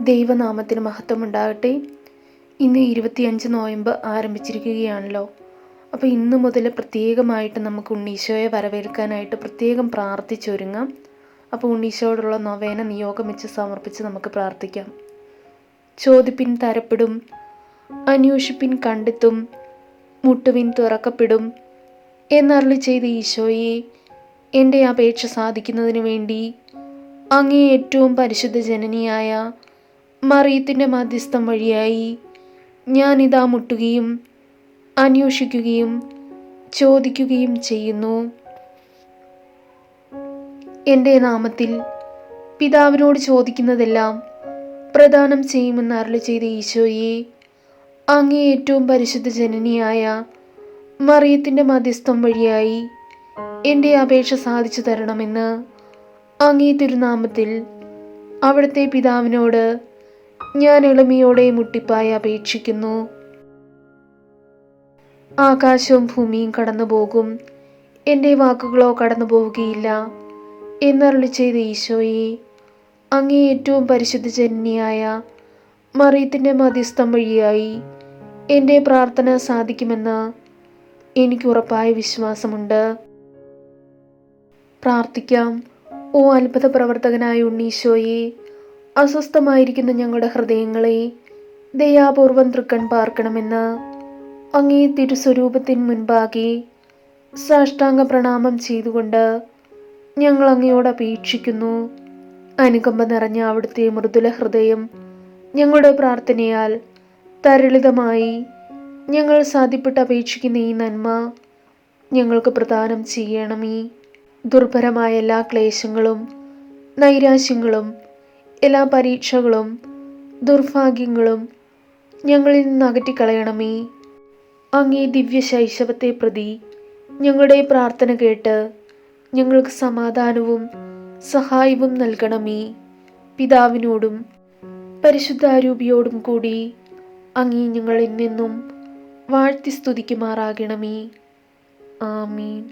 ദൈവനാമത്തിന് മഹത്വം ഉണ്ടാകട്ടെ ഇന്ന് ഇരുപത്തിയഞ്ച് നോയമ്പ് ആരംഭിച്ചിരിക്കുകയാണല്ലോ. അപ്പോൾ ഇന്ന് മുതൽ പ്രത്യേകമായിട്ട് നമുക്ക് ഉണ്ണീശോയെ വരവേൽക്കാനായിട്ട് പ്രത്യേകം പ്രാർത്ഥിച്ചൊരുങ്ങാം. അപ്പോൾ ഉണ്ണീശോയോടുള്ള നൊവേന നിയോഗം വെച്ച് സമർപ്പിച്ച് നമുക്ക് പ്രാർത്ഥിക്കാം. ചോദിപ്പിൻ തരപ്പെടും അന്വേഷിപ്പിൻ കണ്ടെത്തും മുട്ടുവിൻ തുറക്കപ്പെടും എന്നറിളി ചെയ്ത ഈശോയെ എന്റെ അപേക്ഷ സാധിക്കുന്നതിന് വേണ്ടി അങ്ങേ ഏറ്റവും പരിശുദ്ധ ജനനിയായ മറിയത്തിന്റെ മധ്യസ്ഥം വഴിയായി ഞാനിതാ മുട്ടുകയും അന്വേഷിക്കുകയും ചോദിക്കുകയും ചെയ്യുന്നു. എന്റെ നാമത്തിൽ പിതാവിനോട് ചോദിക്കുന്നതെല്ലാം പ്രദാനം ചെയ്യുമെന്ന് അരുളി ചെയ്ത ഈശോയെ അങ്ങേ ഏറ്റവും പരിശുദ്ധ ജനനിയായ മറിയത്തിന്റെ മധ്യസ്ഥം വഴിയായി എന്റെ അപേക്ഷ സാധിച്ചു തരണമെന്ന് അങ്ങേ തിരുനാമത്തിൽ അവിടുത്തെ പിതാവിനോട് ഞാൻ എളിമയോടെ മുട്ടിപ്പായി അപേക്ഷിക്കുന്നു. ആകാശവും ഭൂമിയും കടന്നു പോകും എന്റെ വാക്കുകളോ കടന്നു പോവുകയില്ല എന്നരുളി ചെയ്ത ഈശോയെ അങ്ങേ ഏറ്റവും പരിശുദ്ധ ജനനിയായ മറിയത്തിന്റെ മധ്യസ്ഥം വഴിയായി എന്റെ പ്രാർത്ഥന സാധിക്കുമെന്ന് എനിക്ക് ഉറപ്പായ വിശ്വാസമുണ്ട്. പ്രാർത്ഥിക്കാം. ഓ അത്ഭുത പ്രവർത്തകനായ ഉണ്ണീശോയെ അസ്വസ്ഥമായിരിക്കുന്ന ഞങ്ങളുടെ ഹൃദയങ്ങളെ ദയാപൂർവം തൃക്കൺ പാർക്കണമെന്ന് അങ്ങേ തിരുസ്വരൂപത്തിന് മുൻപാകെ സാഷ്ടാംഗ പ്രണാമം ചെയ്തുകൊണ്ട് ഞങ്ങൾ അങ്ങയോട് അപേക്ഷിക്കുന്നു. അനുകമ്പ നിറഞ്ഞ അവിടുത്തെ മൃദുല ഹൃദയം ഞങ്ങളുടെ പ്രാർത്ഥനയാൽ തരളിതമായി ഞങ്ങൾ സാധ്യപ്പെട്ട് അപേക്ഷിക്കുന്ന ഈ നന്മ ഞങ്ങൾക്ക് പ്രദാനം ചെയ്യണമേ. ദുർഭരമായ എല്ലാ ക്ലേശങ്ങളും നൈരാശ്യങ്ങളും എല്ലാ പരീക്ഷകളും ദുർഭാഗ്യങ്ങളും ഞങ്ങളിൽ നിന്ന് അകറ്റിക്കളയണമേ. അങ്ങേ ദിവ്യ ശൈശവത്തെ പ്രതി ഞങ്ങളുടെ പ്രാർത്ഥന കേട്ട് ഞങ്ങൾക്ക് സമാധാനവും സഹായവും നൽകണമേ. പിതാവിനോടും പരിശുദ്ധാരൂപിയോടും കൂടി അങ്ങേ ഞങ്ങളിൽ നിന്നും വാഴ്ത്തി സ്തുതിക്കുമാറാകണമേ. ആമീൻ.